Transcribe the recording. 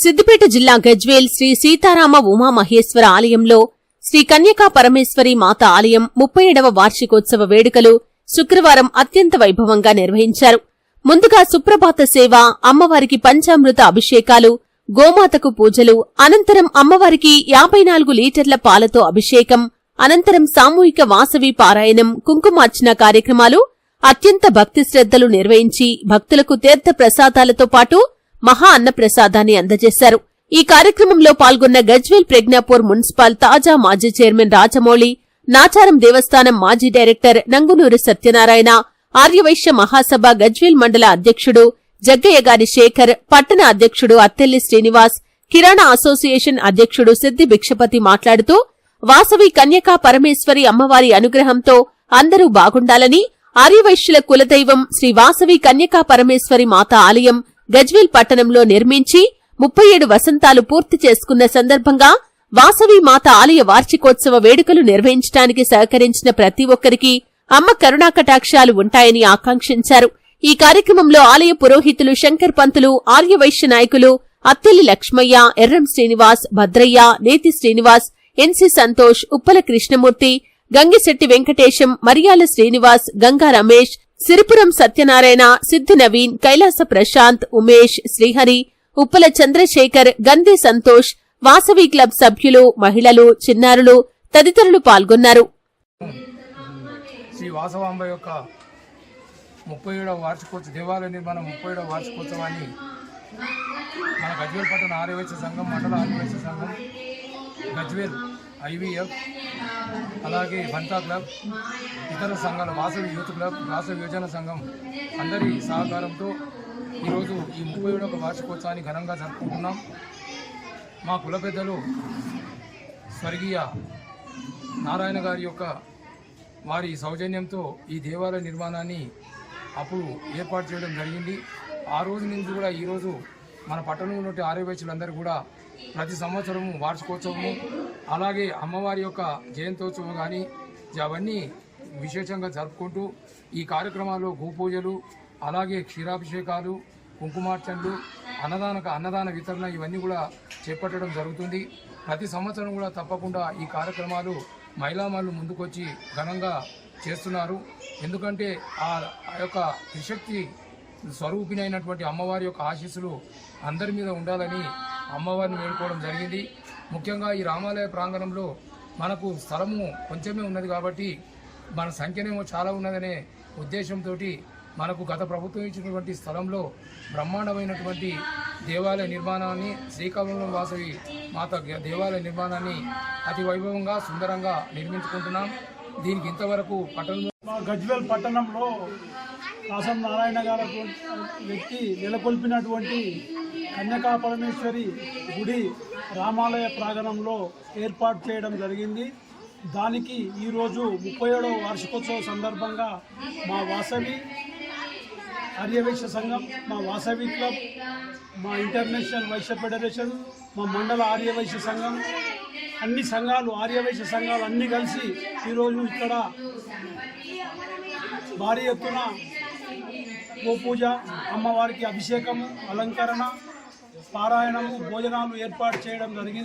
సిద్దిపేట జిల్లా గజ్వేల్ శ్రీ సీతారామ ఉమామహేశ్వర ఆలయంలో శ్రీ కన్యకా పరమేశ్వరి మాత ఆలయం ముప్పై ఏడవ వార్షికోత్సవ వేడుకలు శుక్రవారం అత్యంత వైభవంగా నిర్వహించారు. ముందుగా సుప్రభాత సేవ అమ్మవారికి పంచామృత అభిషేకాలు గోమాతకు పూజలు అనంతరం అమ్మవారికి యాభై నాలుగు లీటర్ల పాలతో అభిషేకం అనంతరం సామూహిక వాసవి పారాయణం కుంకుమార్చన కార్యక్రమాలు అత్యంత భక్తి శ్రద్ధలు నిర్వహించి భక్తులకు తీర్థ ప్రసాదాలతో పాటు మహా అన్నప్రసాదాన్ని అందజేశారు. ఈ కార్యక్రమంలో పాల్గొన్న గజ్వేల్ ప్రజ్ఞాపూర్ మున్సిపల్ తాజా మాజీ చైర్మన్ రాజమౌళి నాచారం దేవస్థానం మాజీ డైరెక్టర్ నంగునూరు సత్యనారాయణ ఆర్యవైశ్య మహాసభ గజ్వేల్ మండల అధ్యక్షుడు జగ్గయ్యగారి శేఖర్ పట్టణ అధ్యక్షుడు అత్తెల్లి శ్రీనివాస్ కిరాణా అసోసియేషన్ అధ్యక్షుడు సిద్ది భిక్షపతి మాట్లాడుతూ వాసవి కన్యకా పరమేశ్వరి అమ్మవారి అనుగ్రహంతో అందరూ బాగుండాలని ఆర్యవైశ్యుల కులదైవం శ్రీ వాసవి కన్యకా పరమేశ్వరి మాత ఆలయం గజ్వేల్ పట్టణంలో నిర్మించి ముప్పై ఏడు వసంతాలు పూర్తి చేసుకున్న సందర్భంగా వాసవి మాత ఆలయ వార్షికోత్సవ వేడుకలు నిర్వహించడానికి సహకరించిన ప్రతి ఒక్కరికి అమ్మ కరుణాకటాక్షాలు ఉంటాయని ఆకాంక్షించారు. ఈ కార్యక్రమంలో ఆలయ పురోహితులు శంకర్ పంతులు ఆర్యవైశ్య నాయకులు Attelli Lakshmaiah Erram Srinivas Bhadraiah Neti Srinivas N C Santosh Uppala Krishnamurthy Gangishetti Venkatesham Mariyala Srinivas Ganga Ramesh Siripuram Satyanarayana Siddhi Naveen Kailasa Prashanth Umesh Srihari Uppala Chandrashekar Gandhi Santosh Vasavi club సభ్యులు మహిళలు చిన్నారులు తదితరులు పాల్గొన్నారు. శ్రీ వాసవాంబ యొక్క ముప్పై ఏడవ వార్షికోత్సవ దేవాలయ ముప్పై ఏడవ వార్షికోత్సవాన్ని మన గజ్వేల్ పట్టణ సంఘం మండల సంఘం గజ్వేల్ ఐవీఎఫ్ అలాగే బంతా క్లబ్ ఇతర సంఘాల వాసవి యూత్ క్లబ్ వాసవి యోజన సంఘం అందరి సహకారంతో ఈరోజు ఈ ముప్పై ఏడవ వార్షికోత్సవాన్ని ఘనంగా జరుపుకుంటున్నాం. మా కుల పెద్దలు స్వర్గీయ నారాయణ గారి యొక్క వారి సౌజన్యంతో ఈ దేవాలయ నిర్మాణాన్ని అప్పుడు ఏర్పాటు చేయడం జరిగింది. ఆ రోజు నుంచి కూడా ఈరోజు మన పట్టణంలో ఉన్నటువంటి ఆర్యవైశ్యులందరూ కూడా ప్రతి సంవత్సరము వార్షికోత్సవము అలాగే అమ్మవారి యొక్క జయంతోత్సవం కానీ అవన్నీ విశేషంగా జరుపుకుంటూ ఈ కార్యక్రమాల్లో గోపూజలు అలాగే క్షీరాభిషేకాలు కుంకుమార్చనలు అన్నదాన అన్నదాన వితరణ ఇవన్నీ కూడా చేపట్టడం జరుగుతుంది. ప్రతి సంవత్సరం కూడా తప్పకుండా ఈ కార్యక్రమాలు మహిళామణులు ముందుకొచ్చి ఘనంగా చేస్తున్నారు. ఎందుకంటే ఆ ఆ యొక్క త్రిశక్తి స్వరూపిణైనటువంటి అమ్మవారి యొక్క ఆశీస్సులు అందరి మీద ఉండాలని అమ్మవారిని వేడుకోవడం జరిగింది. ముఖ్యంగా ఈ రామాలయ ప్రాంగణంలో మనకు స్థలము కొంచెమే ఉన్నది కాబట్టి మన సంఖ్యనేమో చాలా ఉన్నదనే ఉద్దేశంతో మనకు గత ప్రభుత్వం ఇచ్చినటువంటి స్థలంలో బ్రహ్మాండమైనటువంటి దేవాలయ నిర్మాణాన్ని శ్రీకాకుళం వాసవి మాత గ- దేవాలయ నిర్మాణాన్ని అతి వైభవంగా సుందరంగా నిర్మించుకుంటున్నాం. దీనికి ఇంతవరకు పట్టణంలో గజ్వేల్ పట్టణంలో కాసం నారాయణ గారు వ్యక్తి నెలకొల్పినటువంటి కన్యకా పరమేశ్వరి గుడి రామాలయ ప్రాంగణంలో ఏర్పాటు చేయడం జరిగింది. దానికి ఈరోజు ముప్పై ఏడవ వార్షికోత్సవ సందర్భంగా మా వాసవి ఆర్యవైశ్య సంఘం మా వాసవి క్లబ్ మా ఇంటర్నేషనల్ వైశ్య ఫెడరేషన్ మా మండల ఆర్యవైశ్య సంఘం అన్ని సంఘాలు ఆర్యవైశ్య సంఘాలు అన్నీ కలిసి ఈరోజు ఇక్కడ భారీ ఎత్తున గోపూజ అమ్మవారికి అభిషేకము అలంకరణ పారాయణము భోజనాలు ఏర్పాటు చేయడం జరిగింది.